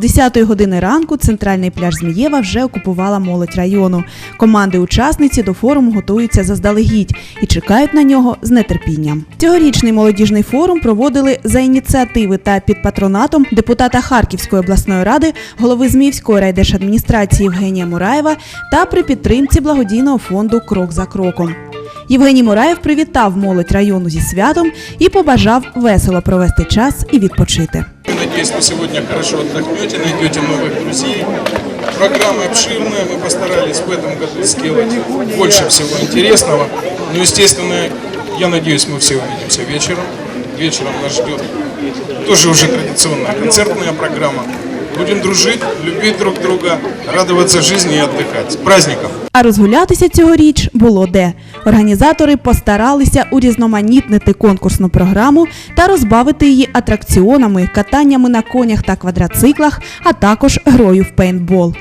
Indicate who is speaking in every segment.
Speaker 1: 10 години ранку центральний пляж Змієва вже окупувала молодь району. Команди-учасниці до форуму готуються заздалегідь і чекають на нього з нетерпінням. Цьогорічний молодіжний форум проводили за ініціативи та під патронатом депутата Харківської обласної ради, голови Зміївської райдержадміністрації Євгенія Мураєва та при підтримці благодійного фонду Крок за кроком. Євгеній Мураєв привітав молодь району зі святом і побажав весело провести час і відпочити.
Speaker 2: Надеюсь, вы сегодня хорошо отдохнете, найдете новых друзей. Программа обширная, мы постарались в этом году сделать больше всего интересного. Ну, естественно, я надеюсь, мы все увидимся вечером. Вечером нас ждет тоже уже традиционная концертная программа. Будем дружить, любить друг друга, радоваться жизни и отдыхать. С праздником!
Speaker 1: А розгулятися цьогоріч було де. Організатори постаралися урізноманітнити конкурсну програму та розбавити її атракціонами, катаннями на конях та квадроциклах, а також грою в пейнтбол.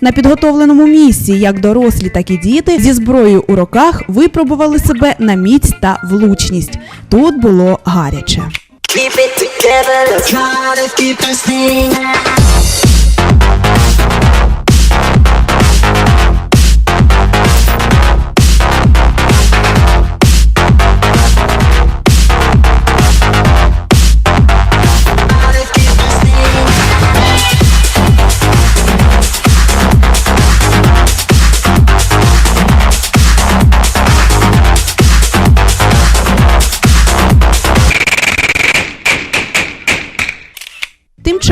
Speaker 1: На підготовленому місці як дорослі, так і діти зі зброєю у руках випробували себе на міць та влучність. Тут було гаряче.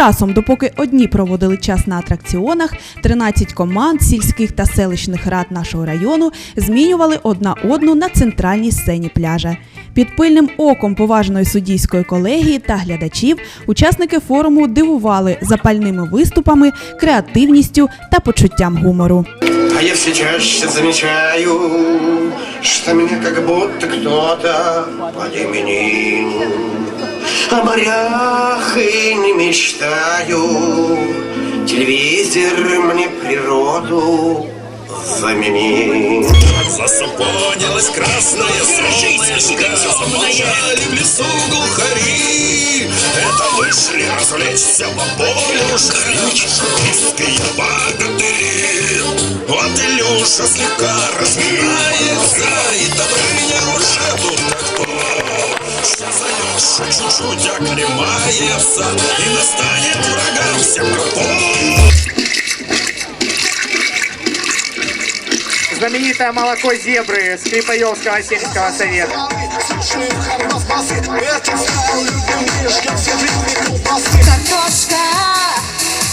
Speaker 1: Часом, допоки одні проводили час на атракціонах, 13 команд сільських та селищних рад нашого району змінювали одна одну на центральній сцені пляжа. Під пильним оком поважної суддійської колегії та глядачів учасники форуму дивували запальними виступами, креативністю та почуттям гумору.
Speaker 3: А я все чаще замечаю, что меня как будто кто-то. О морях и не мечтаю, телевизор мне природу заменил.
Speaker 4: Засапонилась красная солнышко Замолчали в лесу глухари. Это вышли развлечься по полю Рижские богатыри Вот Илюша слегка разминается. И Добрыня уже тут как то Сейчас чуть-чуть оклемается И настанет врагам всем капот
Speaker 5: знаменитое молоко зебры Скрипаевского сельского совета.
Speaker 6: Картошка,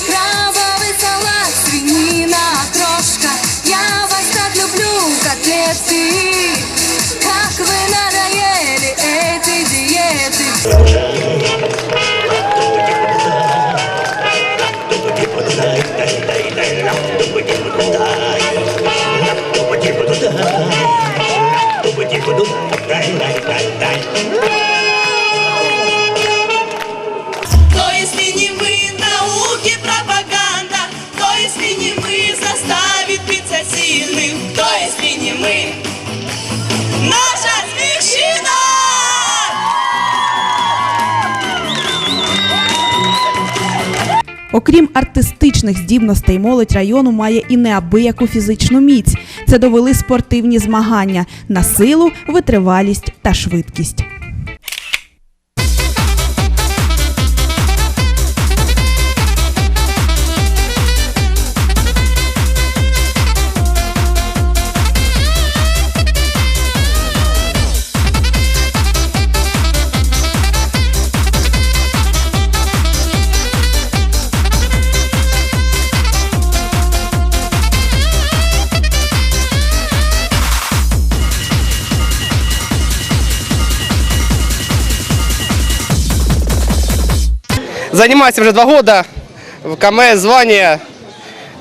Speaker 6: крабовый салат, свинина, крошка. Я вас так люблю, котлеты.
Speaker 7: Podcast.
Speaker 1: Окрім артистичних здібностей, молодь району має і неабияку фізичну міць. Це довели спортивні змагання на силу, витривалість та швидкість.
Speaker 8: Занимаюсь уже два года в КМС, звание.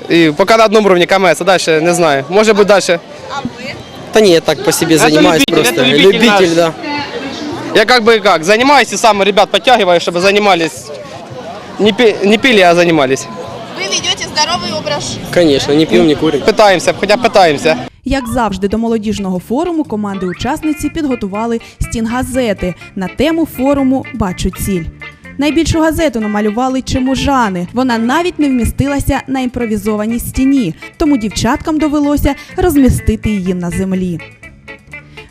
Speaker 8: И пока на одном уровне КМС, а дальше не знаю. Может быть дальше.
Speaker 9: Да нет, так по себе
Speaker 8: Это
Speaker 9: занимаюсь
Speaker 8: любитель,
Speaker 9: просто.
Speaker 8: это любитель
Speaker 9: любитель
Speaker 8: наш.
Speaker 9: да.
Speaker 8: Я как бы как, занимаюсь и сам ребят подтягиваю, чтобы занимались. Не, пи- не пили, а занимались.
Speaker 7: Вы ведете здоровый образ
Speaker 9: Конечно, не пьем, не курим.
Speaker 8: Пытаемся, хотя пытаемся.
Speaker 1: Як завжди, до молодіжного форуму команди-учасниці підготували стінгазети на тему форуму Бачу ціль. Найбільшу газету намалювали чемужани. Вона навіть не вмістилася на імпровізованій стіні, тому дівчаткам довелося розмістити її на землі.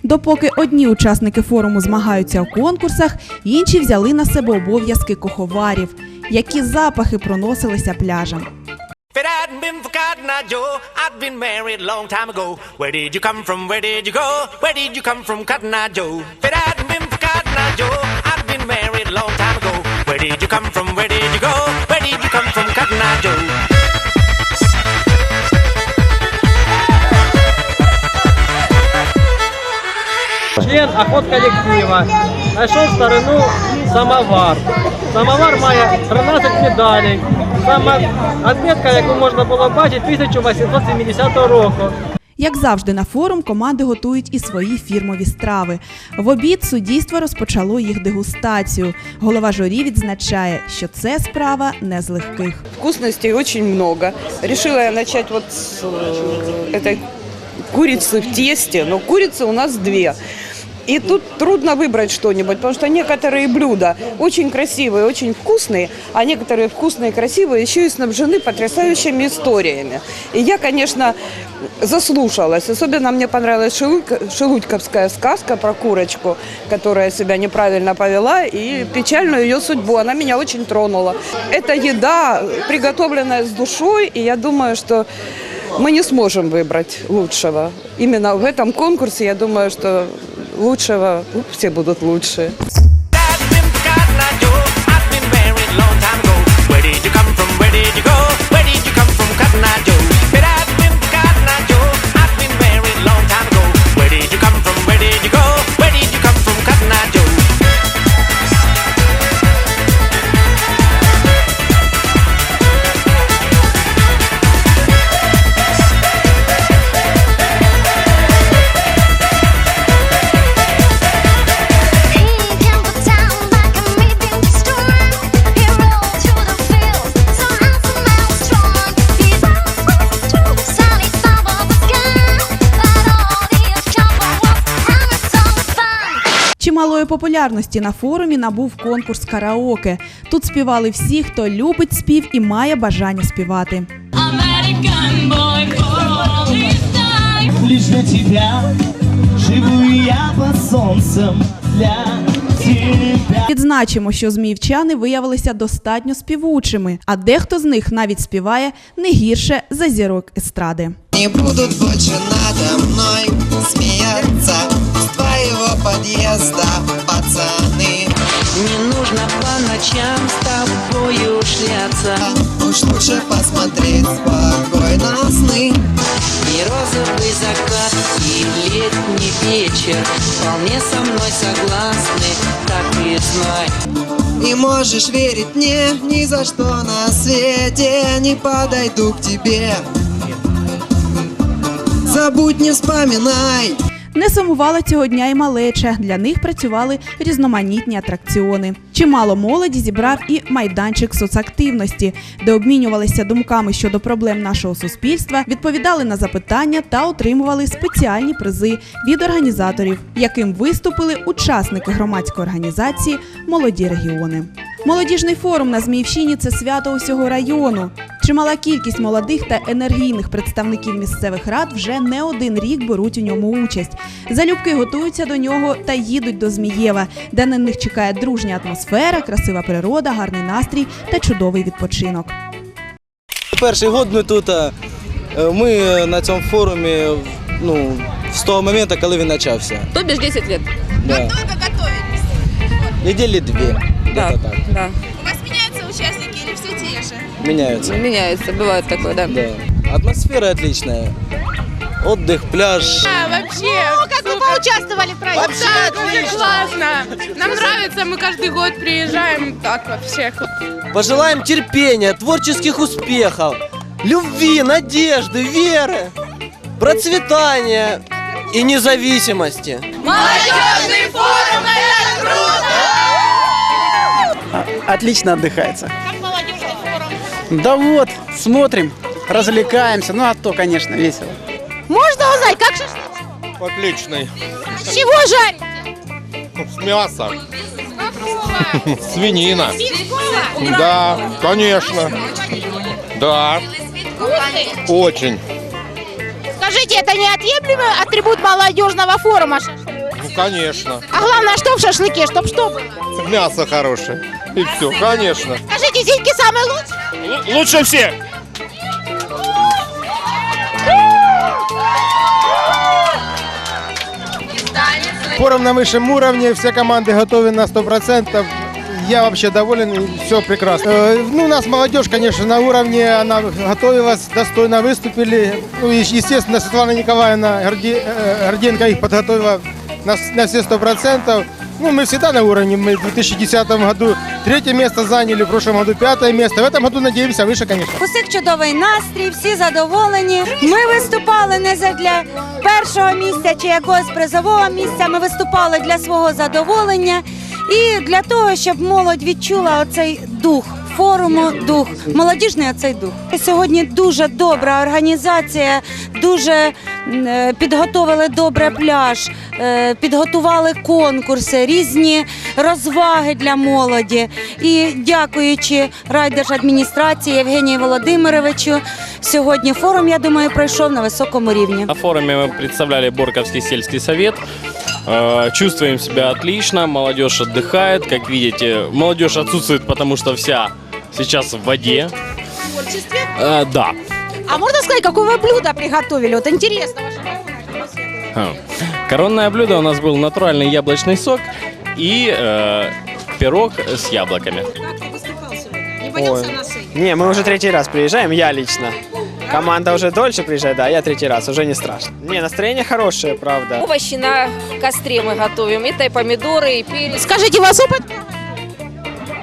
Speaker 1: Допоки одні учасники форуму змагаються у конкурсах, інші взяли на себе обов'язки куховарів, які запахи проносилися пляжем.
Speaker 10: If I'd been married long time ago. Where did you come from? Where did you go? Where did you come from, Cotton Eye I'd been married long time ago. Where did you come from? Where did you go? Where did you come from, Cotton Eye Joe?
Speaker 9: Член охот колектива. Знайшов в старину самовар. Самовар має 13 медалей. Сама відмітка, яку можна було бачити, 1870 року.
Speaker 1: Як завжди, на форум команди готують і свої фірмові страви. В обід суддійство розпочало їх дегустацію. Голова журі відзначає, що це справа не з легких.
Speaker 11: Вкусностей очень много. Решила я начать вот с э, этой курицы в тесте, но курицы у нас две. И тут трудно выбрать что-нибудь, потому что некоторые блюда очень красивые, очень вкусные, а некоторые вкусные и красивые еще и снабжены потрясающими историями. И я, конечно, заслушалась. Особенно мне понравилась Шелудько- шелудьковская сказка про курочку, которая себя неправильно повела, и печальную ее судьбу. Она меня очень тронула. Это еда, приготовленная с душой, и я думаю, что мы не сможем выбрать лучшего. Именно в этом конкурсе, я думаю, что лучшего все будут лучшие.
Speaker 1: Популярності на форумі набув конкурс караоке. Тут співали всі, хто любить спів і має бажання співати.
Speaker 12: Лишь для тебя живу я под солнцем для.
Speaker 1: Відзначимо, що зміївчани виявилися достатньо співучими, а дехто з них навіть співає не гірше за зірок естради.
Speaker 12: Не будут больше надо мной смеяться С твоего подъезда, пацаны
Speaker 7: Не нужно по ночам с тобою шляться
Speaker 12: Уж лучше посмотреть спокойно сны
Speaker 7: И розовый закат, и летний вечер Вполне со мной согласны, Знай.
Speaker 12: И можешь верить мне, ни за что на свете Не подойду к тебе. Забудь, не вспоминай
Speaker 1: Не сумувала цього дня і малеча. Для них працювали різноманітні атракціони. Чимало молоді зібрав і майданчик соцактивності, де обмінювалися думками щодо проблем нашого суспільства, відповідали на запитання та отримували спеціальні призи від організаторів, яким виступили учасники громадської організації Молоді регіони. Молодіжний форум на Зміївщині це свято усього району. Чимала кількість молодих та енергійних представників місцевих рад вже не один рік беруть у ньому участь. Залюбки готуються до нього та їдуть до Змієва, де на них чекає дружня атмосфера, красива природа, гарний настрій та чудовий відпочинок.
Speaker 9: Перший год ми тут. е, Ми на цьому форумі ну, з того моменту, коли він почався.
Speaker 11: То бишь 10 лет.
Speaker 9: Да. Неділі дві.
Speaker 11: Да,
Speaker 9: так.
Speaker 11: да.
Speaker 6: У вас все
Speaker 9: Міняються.
Speaker 11: Меняется, бывает такое, да.
Speaker 9: Да. Атмосфера отличная. Отдых, пляж.
Speaker 6: вообще. Ну, как вы поучаствовали в проекте?
Speaker 11: Да, очень классно. Нам нравится, мы каждый год приезжаем. Так вообще.
Speaker 9: Пожелаем терпения, творческих успехов, любви, надежды, веры, процветания и независимости.
Speaker 6: Молодежный форум, это круто!
Speaker 5: Отлично отдыхается. Да вот, смотрим, развлекаемся. Ну а то, конечно, весело.
Speaker 6: Можно узнать, как шашлык?
Speaker 4: Отличный.
Speaker 6: С чего жарите?
Speaker 4: С.
Speaker 6: Какого?
Speaker 13: Свинина. Да, конечно. Да, очень.
Speaker 14: Скажите, это неотъемлемый атрибут молодежного форума?
Speaker 13: Ну, конечно.
Speaker 14: А главное, что в шашлыке, чтоб что было?
Speaker 13: Мясо хорошее. И все, конечно.
Speaker 14: Скажите, зиньки самые лучшие?
Speaker 13: Лучше всех.
Speaker 15: Форум на высшем уровне, все команды готовы на 100%. Я вообще доволен, все прекрасно. Э, Ну, у нас молодежь, конечно, на уровне, она готовилась, достойно выступили. Ну, естественно, Светлана Николаевна Горди- э, Горденко их подготовила на, на все 100%. Ну, мы всегда на уровне. Мы в 2010 году третье место заняли, в прошлом году пятое место. В этом году надеемся выше, конечно.
Speaker 14: Усіх чудовий настрій, всі задоволені. Ми виступали не для першого місця чи якогось призового місця. Ми виступали для свого задоволення і для того, щоб молодь відчула оцей дух. Форуму дух, молодіжний оцей дух. Сьогодні дуже добра організація, дуже м, е, підготовили добре пляж, е, підготували конкурси, різні розваги для молоді. І дякуючи райдержадміністрації Євгенію Володимировичу, сьогодні форум, я думаю, пройшов на високому рівні.
Speaker 16: На форуме мы представляли Борковский сельский совет. Э, Чувствуем себя отлично, молодежь отдыхает. Как видите, молодежь отсутствует, потому что вся сейчас в воде. Э, Да.
Speaker 14: А можно сказать, какое вы блюдо приготовили? Вот интересно.
Speaker 16: Хм. Коронное блюдо у нас был натуральный яблочный сок и э, пирог с яблоками.
Speaker 17: Не, мы уже третий раз приезжаем, я лично. Команда уже дольше приезжает, да, я третий раз, уже не страшно. Не, настроение хорошее, правда.
Speaker 14: Овощи на костре мы готовим. Это и помидоры, и перец. Скажите, у вас опыт?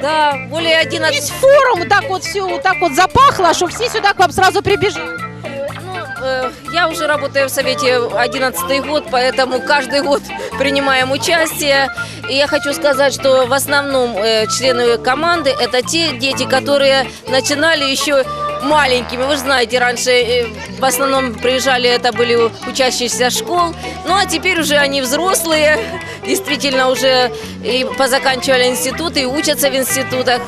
Speaker 14: Да, более 11. форум, вот так вот все, вот так вот запахло, что все сюда к вам сразу прибежали.
Speaker 18: Э, Я уже работаю в Совете 11 год, поэтому каждый год принимаем участие. И я хочу сказать, что в основном э, члены команды это те дети, которые начинали еще маленькими. Вы же знаете, раньше э, в основном приезжали, это были учащиеся школ. Ну а теперь уже они взрослые, действительно уже и позаканчивали институты, и учатся в институтах.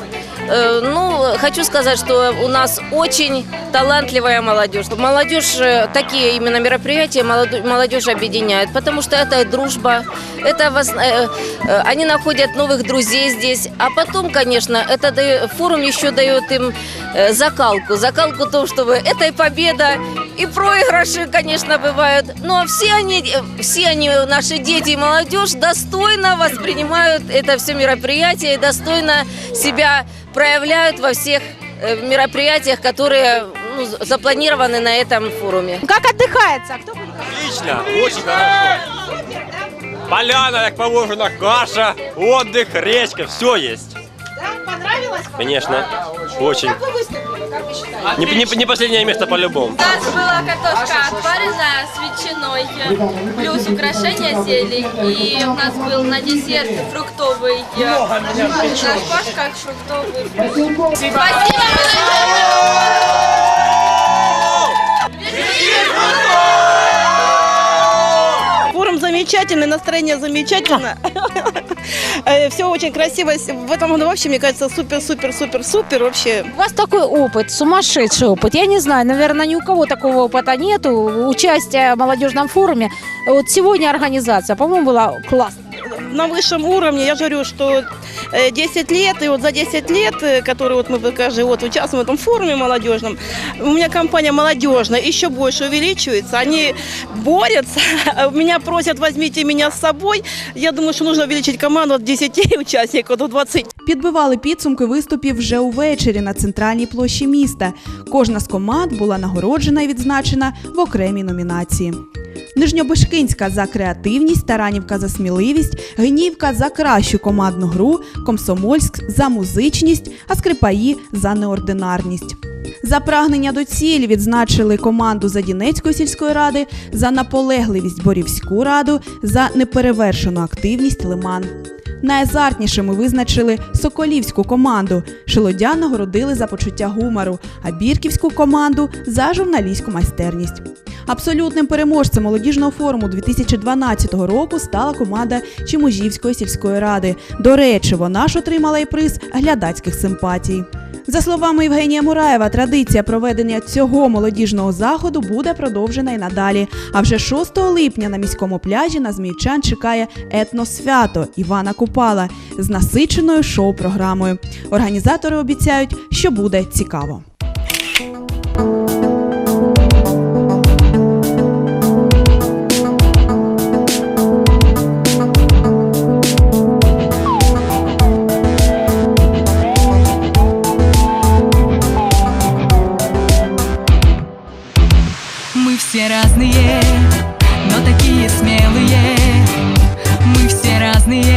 Speaker 18: Э, Ну, хочу сказать, что у нас очень талантливая молодежь. Молодежь, э, такие именно мероприятия молодежь объединяет, потому что это дружба, это воз- э, они находят новых друзей здесь, а потом, конечно, это дает- форум еще дает им закалку, закалку то, чтобы это и победа, и проигрыши, конечно, бывают, но все они, все они, наши дети и молодежь, достойно воспринимают это все мероприятие и достойно себя проявляют во всех э, мероприятиях, которые ну, з- запланированы на этом форуме.
Speaker 14: Как отдыхается? Кто
Speaker 17: Отлично, очень хорошо. Поляна, как положено, каша, отдых, речка, все есть.
Speaker 14: понравилось?
Speaker 17: Конечно, очень.
Speaker 14: вы выступили, как вы считаете?
Speaker 17: Не, не- не последнее место по-любому.
Speaker 18: У нас была картошка отваренная с ветчиной, плюс украшения зелень, и у нас был на десерт фруктовый наш паш как фруктовый. Спасибо!
Speaker 19: Форум замечательный, настроение замечательно. Все очень красиво. В этом году вообще, мне кажется, супер, супер, супер, супер вообще.
Speaker 14: У вас такой опыт, сумасшедший опыт. Я не знаю, наверное, ни у кого такого опыта нету. Участие в молодежном форуме. Вот сегодня организация, по-моему, была классная.
Speaker 19: На высшем уровне, я же говорю, что э, 10 лет, и вот за 10 лет, э, которые вот мы каждый год участвуем в этом форуме молодежном, у меня компания молодежная еще больше увеличивается. Они борются, меня просят, возьмите меня с собой. Я думаю, что нужно увеличить команду от 10 участников до 20.
Speaker 1: Підбивали підсумки виступів вже увечері на центральній площі міста. Кожна з команд була нагороджена і відзначена в окремій номінації. Нижньобишкинська за креативність, Таранівка за сміливість, Гнівка за кращу командну гру, Комсомольськ за музичність, а Скрипаї за неординарність. За прагнення до цілі відзначили команду Задінецької сільської ради, за наполегливість Борівську раду, за неперевершену активність Лиман. Найазартнішими визначили соколівську команду. Шелодя нагородили за почуття гумору, а бірківську команду за журналістську майстерність. Абсолютним переможцем молодіжного форуму 2012 року стала команда Чимужівської сільської ради. До речі, вона ж отримала і приз глядацьких симпатій. За словами Євгенія Мураєва, традиція проведення цього молодіжного заходу буде продовжена і надалі. А вже 6 липня на міському пляжі на змійчан чекає етносвято Івана Купала з насиченою шоу-програмою. Організатори обіцяють, що буде цікаво. все разные, но такие смелые.
Speaker 6: Мы все разные.